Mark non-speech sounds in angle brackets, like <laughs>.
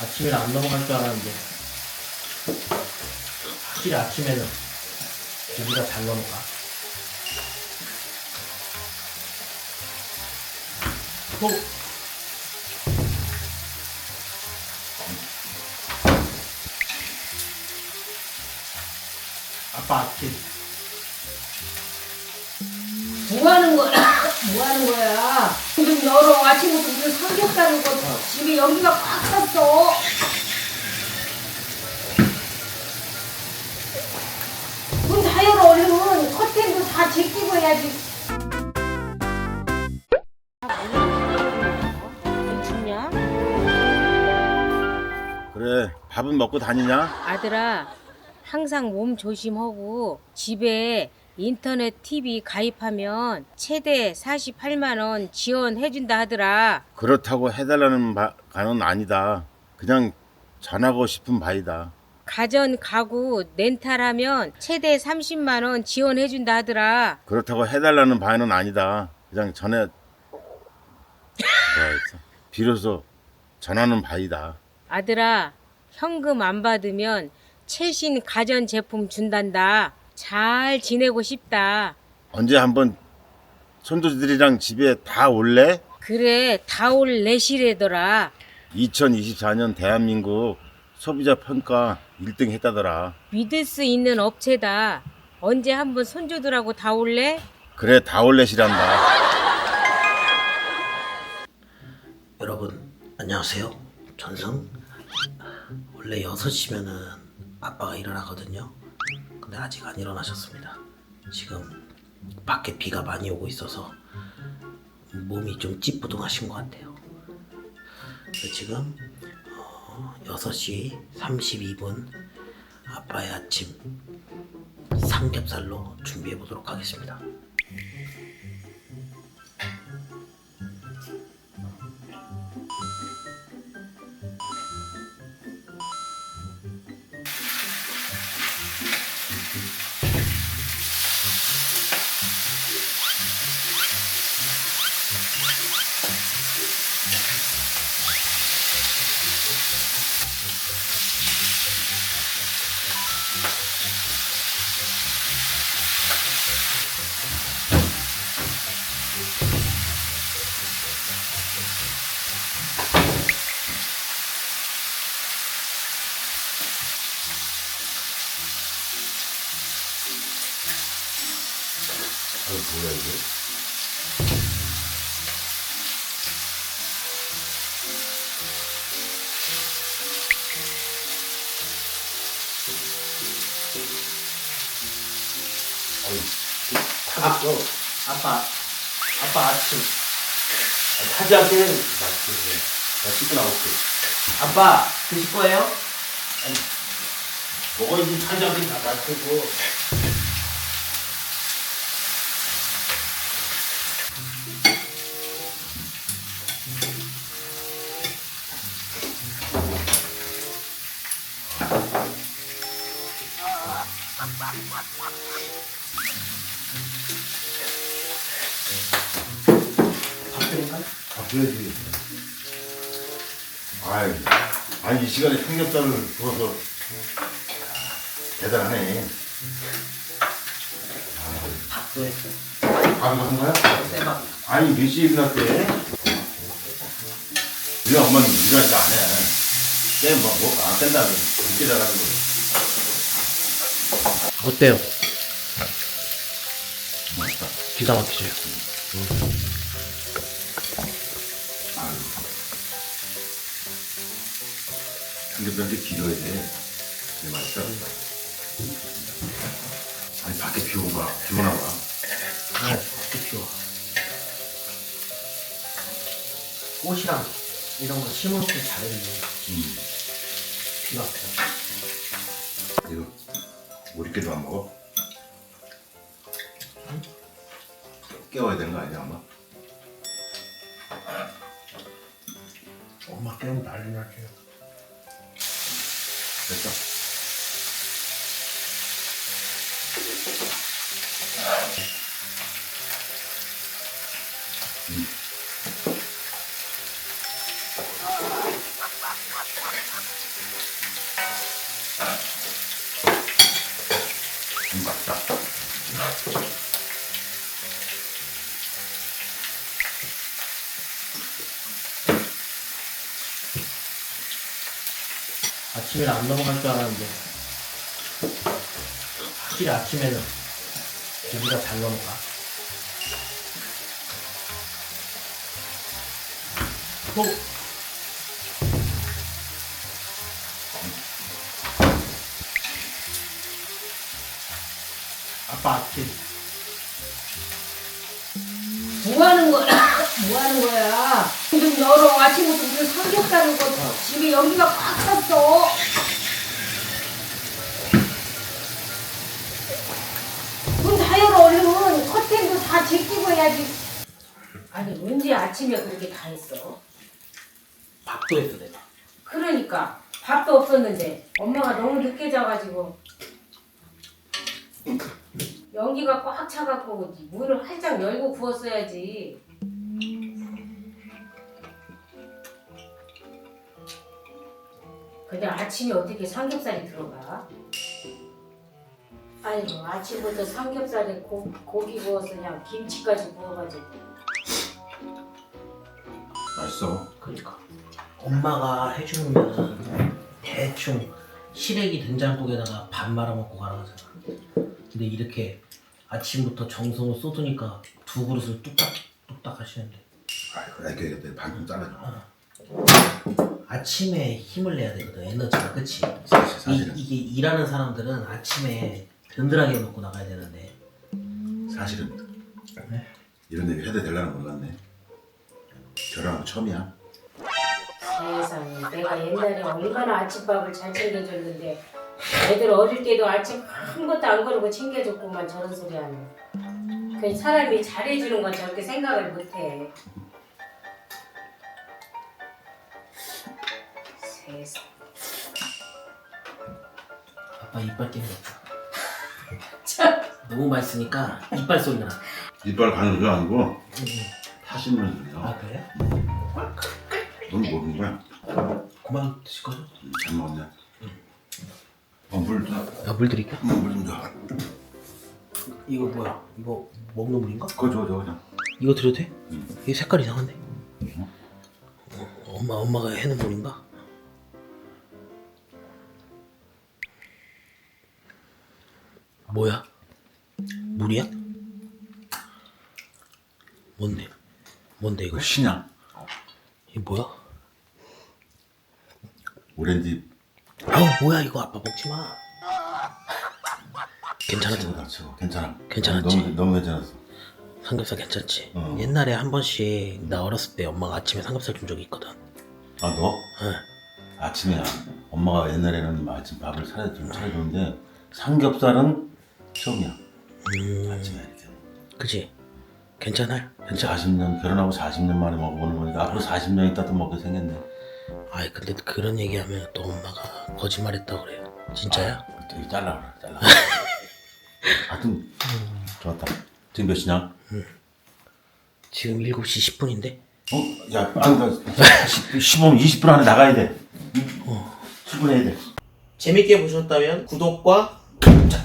아침에는 안 넘어갈 줄 알았는데. 확실히 아침에는 고기가 잘 넘어가. 또 아빠 아침 뭐 하는 거야? <coughs> 뭐 하는 거야? 좀 열어. 아침부터 무슨 삼겹살을 거 집에 여기가 꽉 찼어. 문 다 열어 얼른. 커튼도 다 제끼고 해야지. 춥냐? 그래 밥은 먹고 다니냐? 아들아, 항상 몸 조심하고 집에 인터넷 TV 가입하면 최대 48만 원 지원해준다 하더라. 그렇다고 해달라는 바는 아니다. 그냥 전하고 싶은 바이다. 가전 가구 렌탈하면 최대 30만 원 지원해준다 하더라. 그렇다고 해달라는 바는 아니다. 그냥 전해 뭐라 했어? 비로소 전하는 바이다. 아들아, 현금 안 받으면 최신 가전 제품 준단다. 잘 지내고 싶다. 언제 한번 손주들이랑 집에 다 올래? 그래, 다올 내시래더라. 2024년 대한민국 소비자 평가 1등 했다더라. 믿을 수 있는 업체다. 언제 한번 손주들하고 다 올래? 그래 다 올래시란다. 여러분 안녕하세요 전승 원래 6시면은 아빠가 일어나거든요 근데 아직 안 일어나셨습니다. 지금 밖에 비가 많이 오고 있어서 몸이 좀 찌뿌둥하신 것 같아요. 지금 어, 6시 32분 아빠의 아침 삼겹살로 준비해 보도록 하겠습니다 어, 뭐야 이게? 아빠 아빠 아빠 아침 하지 않게 나 씻고 나올게. 아빠 드실 거예요? 먹어야지 하지 않게 다 놔두고. 아, 그래야지. 아이, 아니, 이 시간에 삼겹살을 구워서 대단하네. 밥도 했어요 밥이 같은 거야? 쌤밥 아니, 몇 시에 일어났대? 우리 엄마는 일어날 때안 해. 쌤, 뭐, 뭐, 안 뗀다. 늦게 자가지고. 어때요? 맛있다. 기가 막히죠? 삼 겹살이 길어야 돼. 근데 맛있다. 아니, 밖에 비 오고, 비 오나 봐. 아 진짜 좋아 꽃이랑 이런 거 심을 때 잘했네 음. 막혀 이거, 우리끼리도 안 먹어? 깨워야 되는 거 아니야, 아마? 엄마 깨우면 난리 나 지 됐어. 음. 아침에는 안 넘어갈 줄 알았는데. 확실히 아침에는 고기가 잘 넘어가. 또. 아빠 아침. 뭐 하는 거야? 뭐 하는 거야? 좀 열어. 아침부터 무슨 삼겹살을 거 집에 여기가 꽉 찼어. 문 다 열어 얼른. 커튼도 다 제끼고 해야지. 아니 언제 아침에 그렇게 다 했어? 밥도 했어 내가 그러니까 밥도 없었는데 엄마가 너무 늦게 자가지고 연기가 꽉 차갖고 문을 활짝 열고 구웠어야지. 근데 아침에 어떻게 삼겹살이 들어가? 아이고 아침부터 삼겹살에 고, 고기 구워서 그냥 김치까지 구워가지고 맛있어. 그러니까 엄마가 해주면 대충 시래기 된장국에다가 밥 말아 먹고 가는 거잖아. 근데 이렇게 아침부터 정성을 쏟으니까 두 그릇을 뚝딱 뚝딱 하시는데 아이고, 이렇게 반좀 잘라줘. 아침에 힘을 내야 되거든 에너지가 그치? 사실, 이, 사실은, 이게 일하는 사람들은 아침에 든든하게 먹고 나가야 되는데 사실은 네. 이런 얘기 해도 되려나 몰랐네. 결혼한 거 처음이야. 세상에 내가 옛날에 얼마나 아침밥을 잘 챙겨줬는데 애들 어릴 때도 아침 아무것도 안 거르고 챙겨줬구만 저런 소리 하네 그 사람이 잘해주는 건 저렇게 생각을 못해 세상 아빠 이빨 <laughs> 참 너무 맛있으니까 이빨 나. 이빨 가는 게 아니고. 타시는 소리야. 아 그래? 넌 모르는 거야. 그만 드실 거죠? 음, 잘 먹었냐? 어, 물, 야물 드릴까? 물좀 줘. 이거 뭐야? 이거 먹는 물인가? 그거 줘, 줘, 그냥. 이거 드려도 돼? 응. 이게 색깔 이상한데? 어, 엄마 엄마가 해놓은 물인가? 뭐야? 물이야? 뭔데? 뭔데 이거? 이거 신약. 이게 뭐야? 오렌지 아우 뭐야 이거 아빠 먹지 마. <laughs> 치고 치고 괜찮아. 괜찮았지? 너무, 너무 괜찮았어. 삼겹살 괜찮지? 어. 옛날에 한 번씩 나 어렸을 때 엄마가 아침에 삼겹살 준 적이 있거든. 아, 너? 응. 아침에 엄마가 옛날에는 아침 밥을 차려, 좀 차려주는데 삼겹살은 처음이야. 음, 아침에 이렇게. 그지? 괜찮아? 괜찮아. 40년 결혼하고 40년 만에 먹어보는 거니까 앞으로 40년 있다 또 먹게 생겼네. 아이 근데 그런 얘기하면 또 엄마가 거짓말했다 고 그래요. 진짜야? 되게 잘라 그래, 잘라. 하여튼 좋았다. 지금 몇 시냐? 지금 7시 10분인데? 어? 야, 아니, 나 15분, 20분 안에 나가야 돼. 어. 출근해야 돼. 재밌게 보셨다면 구독과 자,